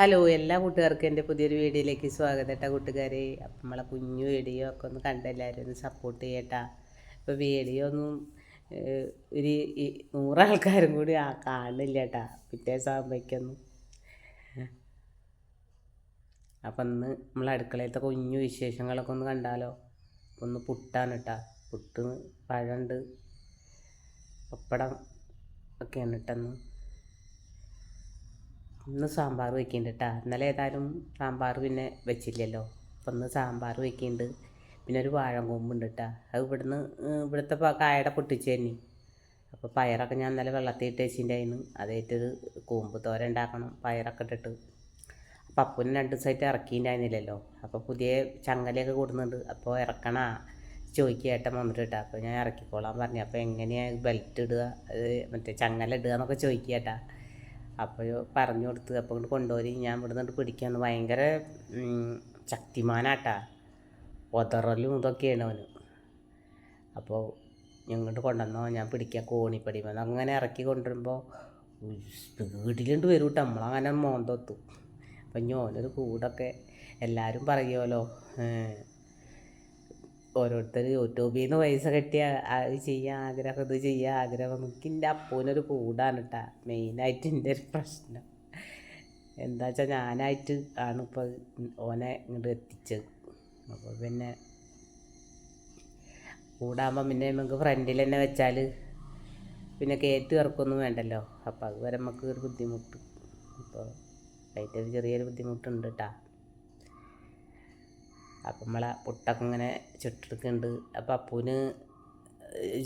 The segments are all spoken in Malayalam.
ഹലോ എല്ലാ കൂട്ടുകാർക്കും എന്റെ പുതിയൊരു വീഡിയോയിലേക്ക് സ്വാഗതം കേട്ടോ കൂട്ടുകാരെ. അപ്പം നമ്മളെ കുഞ്ഞു വീഡിയോ ഒക്കെ ഒന്ന് കണ്ടെല്ലാവരും ഒന്ന് സപ്പോർട്ട് ചെയ്യട്ടാ. ഇപ്പോൾ വീഡിയോ ഒന്നും ഒരു നൂറാൾക്കാരും കൂടി ആ കാണില്ല കേട്ടാ പിറ്റേ സാമ്പയ്ക്കൊന്നും അപ്പം ഇന്ന് നമ്മളെ അടുക്കളയിലത്തെ കുഞ്ഞു വിശേഷങ്ങളൊക്കെ ഒന്ന് കണ്ടാലോ? ഒന്ന് പുട്ടാണ് കേട്ടാ പുട്ട് പഴമുണ്ട് പപ്പടം ഒക്കെയാണ് ഇട്ടെന്ന് ഇന്ന് സാമ്പാർ വെക്കുന്നുണ്ട് കേട്ടോ ഇന്നലെ ഏതായാലും സാമ്പാർ പിന്നെ വെച്ചില്ലല്ലോ. അപ്പം ഇന്ന് സാമ്പാർ വെക്കുന്നുണ്ട് പിന്നെ ഒരു വാഴം കൊമ്പുണ്ട് കേട്ടോ അത് ഇവിടുന്ന് ഇവിടുത്തെ കായയുടെ പൊട്ടിച്ച് തന്നെ അപ്പോൾ പയറൊക്കെ ഞാൻ ഇന്നലെ വെള്ളത്തിൽ ഇട്ട് വെച്ചിട്ടുണ്ടായിരുന്നു അതായിട്ടൊരു കൂമ്പ് തോര ഉണ്ടാക്കണം പയറൊക്കെ ഇട്ടിട്ട്. അപ്പം അപ്പൂന് രണ്ട് ദിവസമായിട്ട് ഇറക്കിയിട്ടുണ്ടായിരുന്നില്ലല്ലോ അപ്പോൾ പുതിയ ചങ്ങലയൊക്കെ കൂടുന്നുണ്ട്. അപ്പോൾ ഇറക്കണ. ചോദിക്കുക ഏട്ടൻ വന്നിട്ട് കേട്ടോ അപ്പോൾ ഞാൻ ഇറക്കിക്കോളാൻ പറഞ്ഞു. അപ്പോൾ എങ്ങനെയാണ് ബെൽറ്റ് ഇടുക? മറ്റേ ചങ്ങല ഇടുക എന്നൊക്കെ ചോദിക്കുക അപ്പോൾ പറഞ്ഞു കൊടുത്ത് അപ്പോൾ ഇങ്ങോട്ട് കൊണ്ടുപോയി. ഞാൻ ഇവിടെ നിന്ന് പിടിക്കാന്ന് ഭയങ്കര ശക്തിമാനാട്ടാ. ഒതറലും ഇതൊക്കെയാണ് അവന്. അപ്പോൾ ഇങ്ങോട്ട് കൊണ്ടുവന്നോ ഞാൻ പിടിക്കുക കോണിപ്പടി വന്ന്. അങ്ങനെ ഇറക്കി കൊണ്ടുവരുമ്പോൾ സ്പീഡിലുണ്ട് വരും കേട്ടോ നമ്മളങ്ങനെ മോന്തൊത്തു. അപ്പം ഞാനൊരു കൂടൊക്കെ എല്ലാവരും പറയുമല്ലോ ഓരോരുത്തർ യൂട്യൂബിൽ നിന്ന് പൈസ കിട്ടിയ അത് ചെയ്യാൻ ആഗ്രഹം ഇത് ചെയ്യാൻ ആഗ്രഹം. എനിക്ക് എന്റെ അപ്പൂനൊരു കൂടാണ് കേട്ടാ മെയിനായിട്ട് എന്റെ ഒരു പ്രശ്നം. എന്താ വെച്ചാൽ ഞാനായിട്ട് ആണ് ഇപ്പോൾ ഓനെ ഇങ്ങോട്ട് എത്തിച്ചത്. അപ്പോൾ പിന്നെ കൂടാകുമ്പോൾ പിന്നെ നമുക്ക് ഫ്രണ്ടിൽ തന്നെ വെച്ചാൽ പിന്നെ കയറ്റി ഇറക്കൊന്നും വേണ്ടല്ലോ. അപ്പോൾ അത് വരെ നമുക്ക് ഒരു ബുദ്ധിമുട്ട്. അപ്പോൾ അതിന്റെ ഒരു ചെറിയൊരു ബുദ്ധിമുട്ടുണ്ട് കേട്ടാ അപ്പം നമ്മളെ പുട്ടൊക്കെ ഇങ്ങനെ ചുട്ടെടുക്കുന്നുണ്ട്. അപ്പം അപ്പൂന്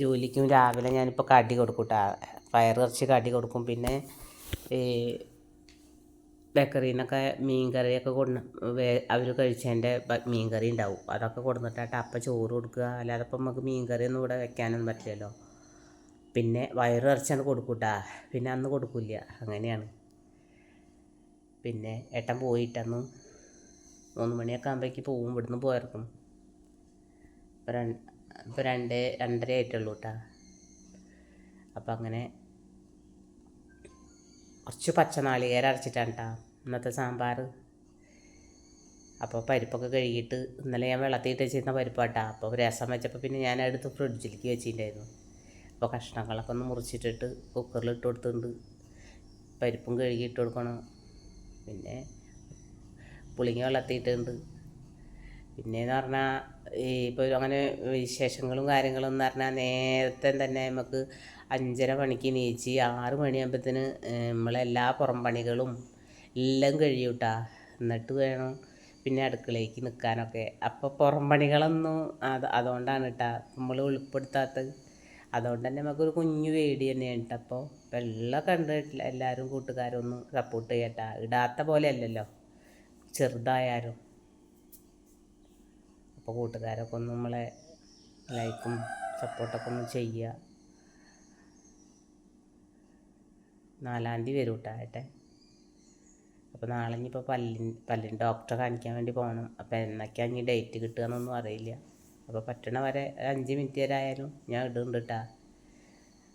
ജോലിക്കും രാവിലെ ഞാനിപ്പോൾ കടി കൊടുക്കും കേട്ടോ പയർ കുറച്ച് കടി കൊടുക്കും. പിന്നെ ഈ ബേക്കറിയിൽ നിന്നൊക്കെ മീൻ കറിയൊക്കെ കൊണ്ട് അവർ കഴിച്ചതിന്റെ മീൻ കറി ഉണ്ടാവും. അതൊക്കെ കൊടുത്തിട്ടാട്ട് അപ്പം ചോറ് കൊടുക്കുക. അല്ലാതെ ഇപ്പം നമുക്ക് മീൻ കറിയൊന്നും ഇവിടെ വെക്കാനൊന്നും പറ്റില്ലല്ലോ. പിന്നെ വയറ് ഇറച്ചാണ് കൊടുക്കൂട്ടാ പിന്നെ അന്ന് കൊടുക്കില്ല. അങ്ങനെയാണ്. പിന്നെ ഏട്ടൻ പോയിട്ടന്ന് മൂന്ന് മണിയൊക്കെ ആകുമ്പോഴേക്ക് പോവും ഇവിടുന്ന് പോയിറക്കും ഇപ്പം രണ്ട് ഇപ്പം രണ്ട് രണ്ടര ആയിട്ടുള്ളൂ കേട്ടാ അപ്പം അങ്ങനെ കുറച്ച് പച്ചനാളികേരം അരച്ചിട്ടാണ് കേട്ടോ ഇന്നത്തെ സാമ്പാർ അപ്പോൾ പരിപ്പൊക്കെ കഴുകിയിട്ട് ഇന്നലെ ഞാൻ വെള്ളത്തിയിട്ട് വെച്ചിരുന്ന പരിപ്പാട്ടാ. അപ്പോൾ രസം വെച്ചപ്പോൾ പിന്നെ ഞാൻ എടുത്ത് ഫ്രിഡ്ജിലേക്ക് വെച്ചിട്ടുണ്ടായിരുന്നു. അപ്പോൾ കഷ്ണങ്ങളൊക്കെ ഒന്ന് മുറിച്ചിട്ടിട്ട് കുക്കറിൽ ഇട്ട് കൊടുത്തിട്ടുണ്ട്. പരിപ്പും കഴുകി ഇട്ട് കൊടുക്കണം. പിന്നെ പുളിങ്ങ വെള്ളത്തിയിട്ടുണ്ട്. പിന്നെയെന്ന് പറഞ്ഞാൽ ഈ ഇപ്പോൾ അങ്ങനെ വിശേഷങ്ങളും കാര്യങ്ങളും എന്ന് പറഞ്ഞാൽ നേരത്തെ തന്നെ നമുക്ക് അഞ്ചര മണിക്ക് നീച്ച് ആറ് മണിയാകുമ്പോഴത്തേന് നമ്മളെല്ലാ പുറം പണികളും എല്ലാം കഴിയൂട്ടാ. എന്നിട്ട് വേണം പിന്നെ അടുക്കളയ്ക്ക് നിൽക്കാനൊക്കെ അപ്പോൾ പുറം പണികളൊന്നും അത് അതുകൊണ്ടാണ് കേട്ടാ നമ്മൾ ഉൾപ്പെടുത്താത്തത്. അതുകൊണ്ട് തന്നെ നമുക്കൊരു കുഞ്ഞു പേടി തന്നെയാണ് കേട്ടോ അപ്പോൾ വെള്ളം കണ്ടിട്ടില്ല എല്ലാവരും കൂട്ടുകാരൊന്നും സപ്പോർട്ട് ചെയ്യട്ടാ. ഇടാത്ത പോലെ അല്ലല്ലോ. ചെറുതായാലും. അപ്പോൾ കൂട്ടുകാരൊക്കെ ഒന്ന് നമ്മളെ ലൈക്കും സപ്പോർട്ടൊക്കെ ഒന്ന് ചെയ്യുക. നാലാം തീയതി വരും കേട്ടോ ഏട്ടൻ. അപ്പോൾ നാളെ ഇനിയിപ്പോൾ പല്ലിൻ പല്ലിൻ ഡോക്ടറെ കാണിക്കാൻ വേണ്ടി പോകണം അപ്പോൾ എന്നൊക്കെയാണ് ഇനി ഡേറ്റ് കിട്ടുക എന്നൊന്നും അറിയില്ല. അപ്പോൾ പറ്റണ വരെ അഞ്ച് മിനിറ്റ് വരെ ആയാലും ഞാൻ ഇടുന്നുണ്ട് കേട്ടാ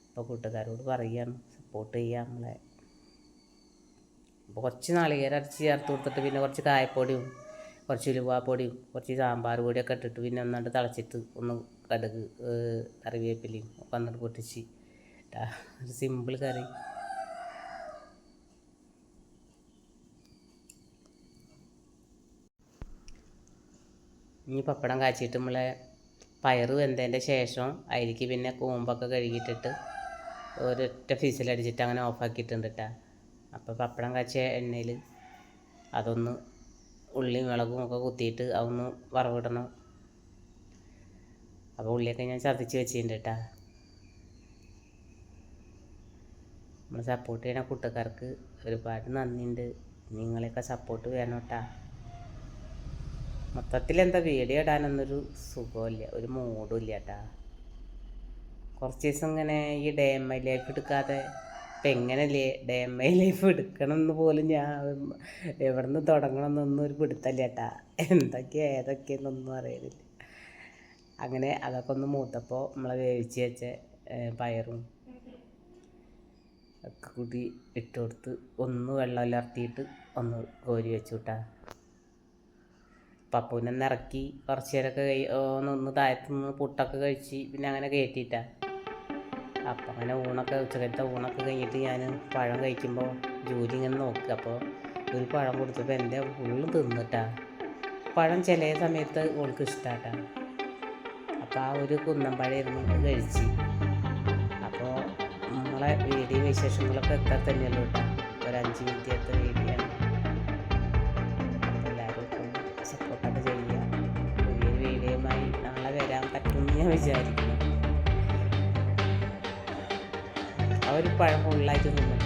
അപ്പോൾ കൂട്ടുകാരോട് പറയുകയാണ്. സപ്പോർട്ട് ചെയ്യുക നമ്മളെ. അപ്പോൾ കുറച്ച് നാളികേരം അരച്ച് ചേർത്ത് കൊടുത്തിട്ട് പിന്നെ കുറച്ച് കായപ്പൊടിയും കുറച്ച് ഉലുവാപ്പൊടിയും കുറച്ച് സാമ്പാർ പൊടിയൊക്കെ ഇട്ടിട്ട് പിന്നെ ഒന്നാണ്ട് തിളച്ചിട്ട് ഒന്ന് കടുക് കറിവേപ്പിലയും ഒക്കെ ഒന്നിട്ട് പൊട്ടിച്ച് ട്ടാ. ഒരു സിമ്പിൾ കറി ഇനി പപ്പടം കാച്ചിട്ട് നമ്മളെ പയറ് വെന്തതിന്റെ ശേഷം അതിലേക്ക് പിന്നെ കൂമ്പൊക്കെ കഴുകിയിട്ടിട്ട് ഒരൊറ്റ ഫീസിലടിച്ചിട്ട് അങ്ങനെ ഓഫാക്കിയിട്ടുണ്ട് കേട്ടോ അപ്പോൾ പപ്പടം കാച്ചിയ എണ്ണയിൽ അതൊന്ന് ഉള്ളിയും മുളകും ഒക്കെ കുത്തിയിട്ട് അതൊന്ന് വറവിടണം. അപ്പോൾ ഉള്ളിയൊക്കെ ഞാൻ ചതച്ച് വെച്ചിട്ടുണ്ട് കേട്ടോ. നമ്മൾ സപ്പോർട്ട് ചെയ്യണ കൂട്ടുകാർക്ക് ഒരുപാട് നന്ദിയുണ്ട്. നിങ്ങളെയൊക്കെ സപ്പോർട്ട് വേണം കേട്ടാ. മൊത്തത്തിൽ എന്താ വീഡിയോ ഇടാനൊന്നൊരു സുഖമില്ല ഒരു മൂഡും ഇല്ല കേട്ടാ. കുറച്ച് ദിവസം ഇങ്ങനെ ഈ ഡേ എം ഐ ലൈഫ് എടുക്കാതെ ഇപ്പം എങ്ങനെയല്ലേ ഡേ ഐ ലൈഫ് എടുക്കണം എന്ന് പോലും ഞാൻ എവിടെ നിന്ന് തുടങ്ങണം എന്നൊന്നും ഒരു പിടുത്തല്ല കേട്ടാ എന്തൊക്കെയാ ഏതൊക്കെയെന്നൊന്നും അറിയുന്നില്ല അങ്ങനെ അതൊക്കെ ഒന്ന് മൂത്തപ്പോൾ നമ്മളെ വേവിച്ച് വെച്ച പയറും ഒക്കെ കൂടി ഇട്ട് കൊടുത്ത് ഒന്ന് വെള്ളം ഇലർത്തിയിട്ട് ഒന്ന് കോരി വെച്ചു വിട്ടാ പപ്പൂനെ ഇറക്കി കുറച്ച് നേരമൊക്കെ ഒന്ന് ഒന്ന് താഴത്തുനിന്ന് പുട്ടൊക്കെ കഴിച്ച് പിന്നെ അങ്ങനെ കയറ്റിയിട്ടാ അപ്പം അങ്ങനെ ഊണൊക്കെ ഉച്ചക്കത്തെ ഊണൊക്കെ കഴിഞ്ഞിട്ട് ഞാൻ പഴം കഴിക്കുമ്പോൾ ജോലി ഇങ്ങനെ നോക്കുക അപ്പോൾ ഒരു പഴം കൊടുത്തപ്പോൾ എന്റെ ഫുള്ള് തിന്നിട്ടാ. പഴം ചില സമയത്ത് ഓൾക്ക് ഇഷ്ടാട്ടാ. അപ്പോൾ ആ ഒരു കുന്നം പഴമായിരുന്നു അത് കഴിച്ച്. അപ്പോൾ നമ്മളെ വീഡിയോ വിശേഷങ്ങളൊക്കെ എത്ര തന്നെയല്ലോ കേട്ടോ ഒരു അഞ്ച് എത്ര വീഡിയോ അപ്പോൾ എല്ലാവരും സപ്പോർട്ടൊക്കെ ചെയ്യുക. പുതിയൊരു വീഡിയോയുമായി നാളെ വരാൻ പറ്റുമെന്ന് ഞാൻ വിചാരിക്കുന്നു. ഒരു പഴം ഫുള്ളായിട്ട് തിന്നു